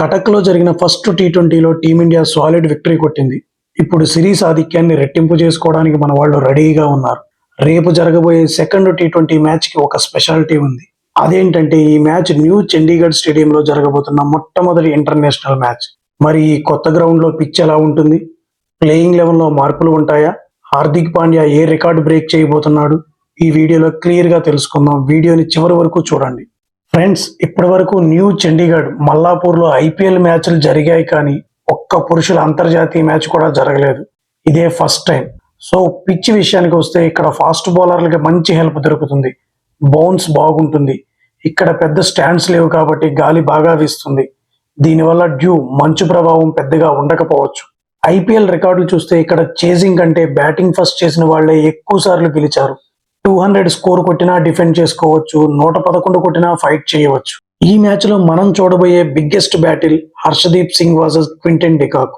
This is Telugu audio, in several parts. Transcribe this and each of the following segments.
కటక్లో జరిగిన ఫస్ట్ టీ ట్వంటీలో టీమిండియా సాలిడ్ విక్టరీ కొట్టింది. ఇప్పుడు సిరీస్ ఆధిక్యాన్ని రెట్టింపు చేసుకోవడానికి మన వాళ్ళు రెడీగా ఉన్నారు. రేపు జరగబోయే సెకండ్ టీ ట్వంటీ మ్యాచ్కి ఒక స్పెషాలిటీ ఉంది. అదేంటంటే ఈ మ్యాచ్ న్యూ చండీగఢ్ స్టేడియంలో జరగబోతున్న మొట్టమొదటి ఇంటర్నేషనల్ మ్యాచ్. మరి ఈ కొత్త గ్రౌండ్లో పిచ్ ఎలా ఉంటుంది? ప్లేయింగ్ లెవెల్లో మార్పులు ఉంటాయా? హార్దిక్ పాండ్యా ఏ రికార్డు బ్రేక్ చేయబోతున్నాడు? ఈ వీడియోలో క్లియర్గా తెలుసుకుందాం. వీడియోని చివరి వరకు చూడండి. ఫ్రెండ్స్ ఇప్పటి వరకు న్యూ చండీగఢ్ మల్లాపూర్లో ఐపీఎల్ మ్యాచ్లు జరిగాయి కానీ ఒక్క పురుషుల అంతర్జాతీయ మ్యాచ్ కూడా జరగలేదు. ఇదే ఫస్ట్ టైం. సో పిచ్ విషయానికి వస్తే ఇక్కడ ఫాస్ట్ బౌలర్లకి మంచి హెల్ప్ దొరుకుతుంది. బౌన్స్ బాగుంటుంది. ఇక్కడ పెద్ద స్టాండ్స్ లేవు కాబట్టి గాలి బాగా వీస్తుంది. దీనివల్ల డ్యూ మంచు ప్రభావం పెద్దగా ఉండకపోవచ్చు. ఐపీఎల్ రికార్డులు చూస్తే ఇక్కడ చేజింగ్ కంటే బ్యాటింగ్ ఫస్ట్ చేసిన వాళ్ళే ఎక్కువ సార్లు గెలిచారు. టూ హండ్రెడ్ స్కోర్ కొట్టినా డిఫెండ్ చేసుకోవచ్చు నూట పదకొండు కొట్టినా ఫైట్ చేయవచ్చు. ఈ మ్యాచ్లో మనం చూడబోయే biggest battle Harshdeep Singh versus Quinton de Kock.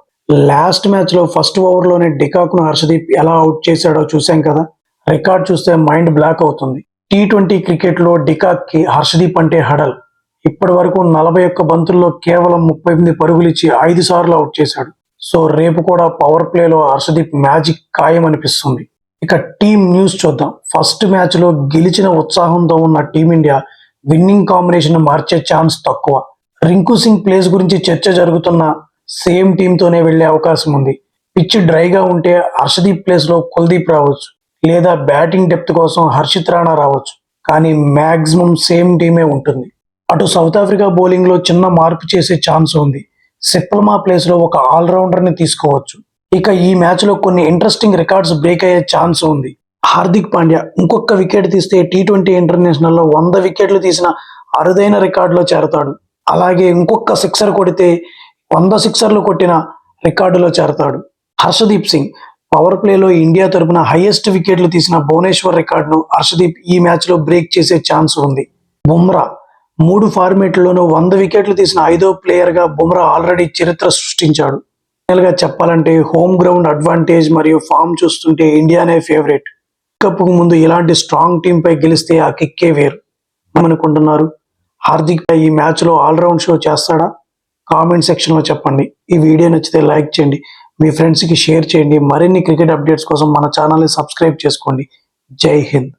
Last మ్యాచ్లో ఫస్ట్ ఓవర్లోనే డికాక్ను హర్షదీప్ ఎలా అవుట్ చేశాడో చూసాం కదా? రికార్డ్ చూస్తే మైండ్ బ్లాక్ అవుతుంది. టీ ట్వంటీ క్రికెట్లో డికాక్కి హర్షదీప్ అంటే హడల్. ఇప్పటి వరకు నలభై ఒక్క బంతుల్లో కేవలం ముప్పై ఎనిమిది పరుగులు ఇచ్చి ఐదు సార్లు అవుట్ చేశాడు. సో రేపు కూడా పవర్ ప్లేలో హర్షదీప్ మ్యాజిక్ ఖాయం అనిపిస్తుంది ఇక టీమ్ న్యూస్ చూద్దాం. ఫస్ట్ మ్యాచ్లో గెలిచిన ఉత్సాహంతో ఉన్న టీమిండియా విన్నింగ్ కాంబినేషన్ మార్చే ఛాన్స్ తక్కువ. రింకు సింగ్ ప్లేస్ గురించి చర్చ జరుగుతున్న సేమ్ టీంతోనే వెళ్ళే అవకాశం ఉంది. పిచ్ డ్రైగా ఉంటే హర్షదీప్ ప్లేస్లో కుల్దీప్ రావచ్చు లేదా బ్యాటింగ్ డెప్త్ కోసం హర్షిత్ రాణా రావచ్చు. కానీ మ్యాక్సిమం సేమ్ టీమే ఉంటుంది. అటు సౌత్ ఆఫ్రికా బౌలింగ్లో చిన్న మార్పు చేసే ఛాన్స్ ఉంది. సిప్లమా ప్లేస్లో ఒక ఆల్రౌండర్ని తీసుకోవచ్చు. ఇక ఈ మ్యాచ్లో కొన్ని ఇంట్రెస్టింగ్ రికార్డ్స్ బ్రేక్ అయ్యే ఛాన్స్ ఉంది. హార్దిక్ పాండ్యా ఇంకొక వికెట్ తీస్తే టీ ట్వంటీ ఇంటర్నేషనల్లో వంద వికెట్లు తీసిన అరుదైన రికార్డులో చేరతాడు. అలాగే ఇంకొక సిక్సర్ కొడితే వంద సిక్సర్లు కొట్టిన రికార్డులో చేరతాడు. హర్షదీప్ సింగ్ పవర్ ప్లేలో ఇండియా తరపున హైయెస్ట్ వికెట్లు తీసిన భువనేశ్వర్ రికార్డును హర్షదీప్ ఈ మ్యాచ్లో బ్రేక్ చేసే ఛాన్స్ ఉంది. బుమ్రా మూడు ఫార్మేట్లలోనూ వంద వికెట్లు తీసిన ఐదో ప్లేయర్గా బుమ్రా ఆల్రెడీ చరిత్ర సృష్టించాడు. ఫైనల్గా చెప్పాలంటే హోమ్ గ్రౌండ్ అడ్వాంటేజ్ మరియు ఫామ్ చూస్తుంటే ఇండియానే ఫేవరెట్. కప్పుకు ముందు ఇలాంటి స్ట్రాంగ్ టీమ్ పై గెలిస్తే ఆ కిక్కే వేరు. అనుకుంటున్నారు హార్దిక్ పై ఈ మ్యాచ్లో ఆల్రౌండ్ షో చేస్తాడా? కామెంట్ సెక్షన్లో చెప్పండి. ఈ వీడియో నచ్చితే లైక్ చేయండి. మీ ఫ్రెండ్స్కి షేర్ చేయండి. మరిన్ని క్రికెట్ అప్డేట్స్ కోసం మన ఛానల్ని సబ్స్క్రైబ్ చేసుకోండి. జై హింద్.